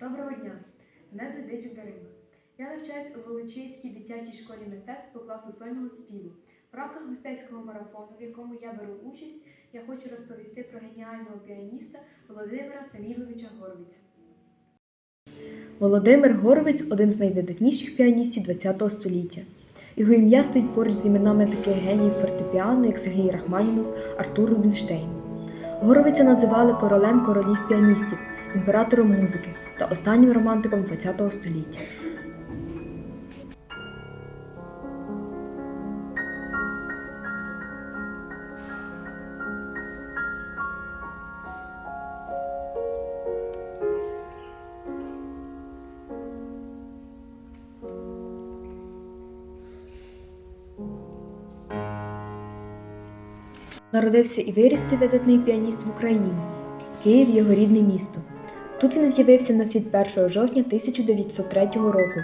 Доброго дня! Мене звуть Дичик Дарина. Я навчаюсь у Волочиській дитячій школі мистецтв по класу сольного співу. В рамках мистецького марафону, в якому я беру участь, я хочу розповісти про геніального піаніста Володимира Саміловича Горовиця. Володимир Горовець один з найвидатніших піаністів ХХ століття. Його ім'я стоїть поруч з іменами таких геніїв фортепіано, як Сергій Рахманінов, Артур Рубінштейн. Горовиця називали королем королів піаністів, імператором музики та останнім романтиком ХХ століття. Народився і виріс цей видатний піаніст в Україні. Київ його рідне місто. Тут він з'явився на світ 1 жовтня 1903 року.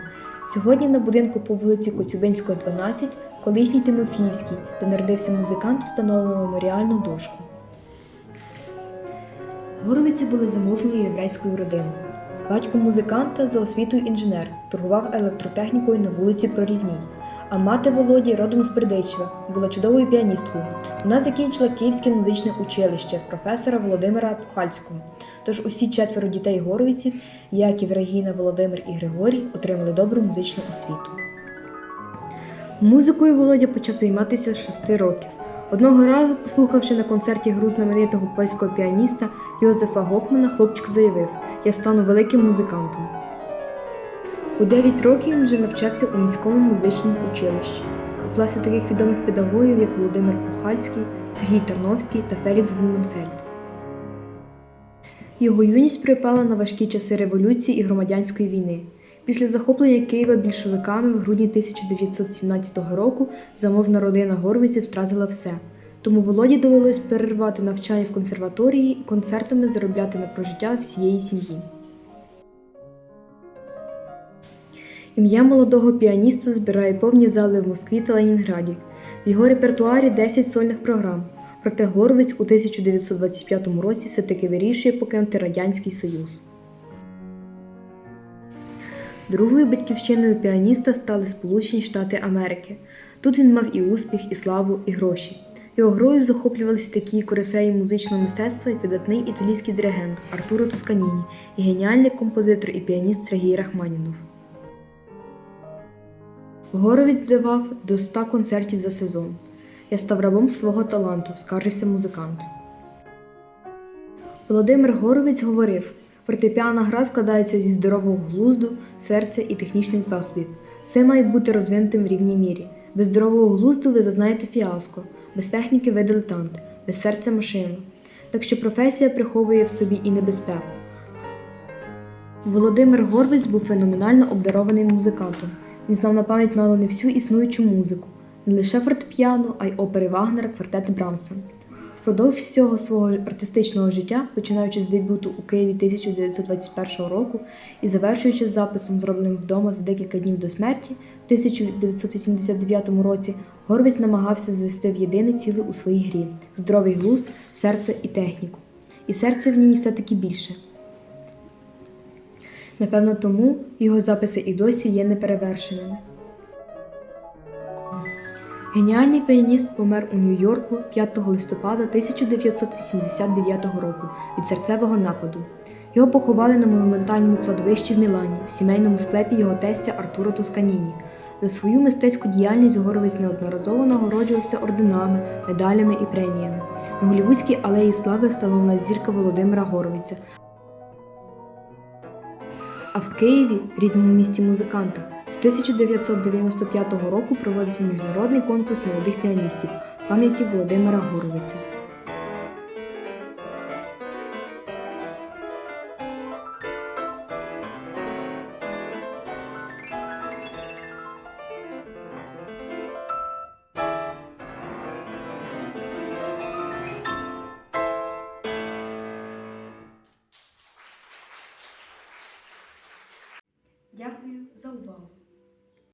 Сьогодні на будинку по вулиці Коцюбинського, 12, колишній Тимофіївський, де народився музикант, встановлено меморіальну дошку. Горовиці були заможною єврейською родиною. Батько музиканта за освітою інженер, торгував електротехнікою на вулиці Прорізній. А мати Володі родом з Бердичева, була чудовою піаністкою. Вона закінчила Київське музичне училище професора Володимира Пухальського. Тож усі четверо дітей горовиців, Яків, Регіна, Володимир і Григорій, отримали добру музичну освіту. Музикою Володя почав займатися з шести років. Одного разу, послухавши на концерті гру знаменитого польського піаніста Йозефа Гофмана, хлопчик заявив: Я стану великим музикантом. У 9 років він вже навчався у міському музичному училищі. У класі таких відомих педагогів, як Володимир Пухальський, Сергій Тарновський та Фелікс Блуменфельд. Його юність припала на важкі часи революції і громадянської війни. Після захоплення Києва більшовиками в грудні 1917 року заможна родина Горвиців втратила все. Тому Володі довелось перервати навчання в консерваторії і концертами заробляти на прожиття всієї сім'ї. Ім'я молодого піаніста збирає повні зали в Москві та Ленінграді. В його репертуарі 10 сольних програм. Проте Горовець у 1925 році все-таки вирішує покинути Радянський Союз. Другою батьківщиною піаніста стали Сполучені Штати Америки. Тут він мав і успіх, і славу, і гроші. Його грою захоплювалися такі корифеї музичного мистецтва, як видатний італійський диригент Артуро Тосканіні і геніальний композитор і піаніст Сергій Рахманінов. Горовець давав до 100 концертів за сезон. Я став рабом свого таланту, скаржився музикант. Володимир Горовець говорив: фортепіана гра складається зі здорового глузду, серця і технічних засобів. Все має бути розвинутим в рівній мірі. Без здорового глузду ви зазнаєте фіаско, без техніки ви дилетант, без серця машину. Так що професія приховує в собі і небезпеку. Володимир Горвець був феноменально обдарованим музикантом. Він знав на пам'ять мало не всю існуючу музику, не лише фортепіано, а й опери Вагнера, квартети Брамса. Впродовж всього свого артистичного життя, починаючи з дебюту у Києві 1921 року і завершуючи записом, зробленим вдома за декілька днів до смерті, в 1989 році Горвіць намагався звести в єдине ціле у своїй грі здоровий глузд, серце і техніку. І серце в ній все-таки більше. Напевно, тому його записи і досі є неперевершеними. Геніальний піаніст помер у Нью-Йорку 5 листопада 1989 року від серцевого нападу. Його поховали на монументальному кладовищі в Мілані, в сімейному склепі його тестя Артуро Тосканіні. За свою мистецьку діяльність Горовець неодноразово нагороджувався орденами, медалями і преміями. На Голівудській алеї слави встановлена зірка Володимира Горовиця, а в Києві, рідному місті музиканта, з 1995 року проводиться міжнародний конкурс молодих піаністів пам'яті Володимира Горовиця. Дякую за увагу!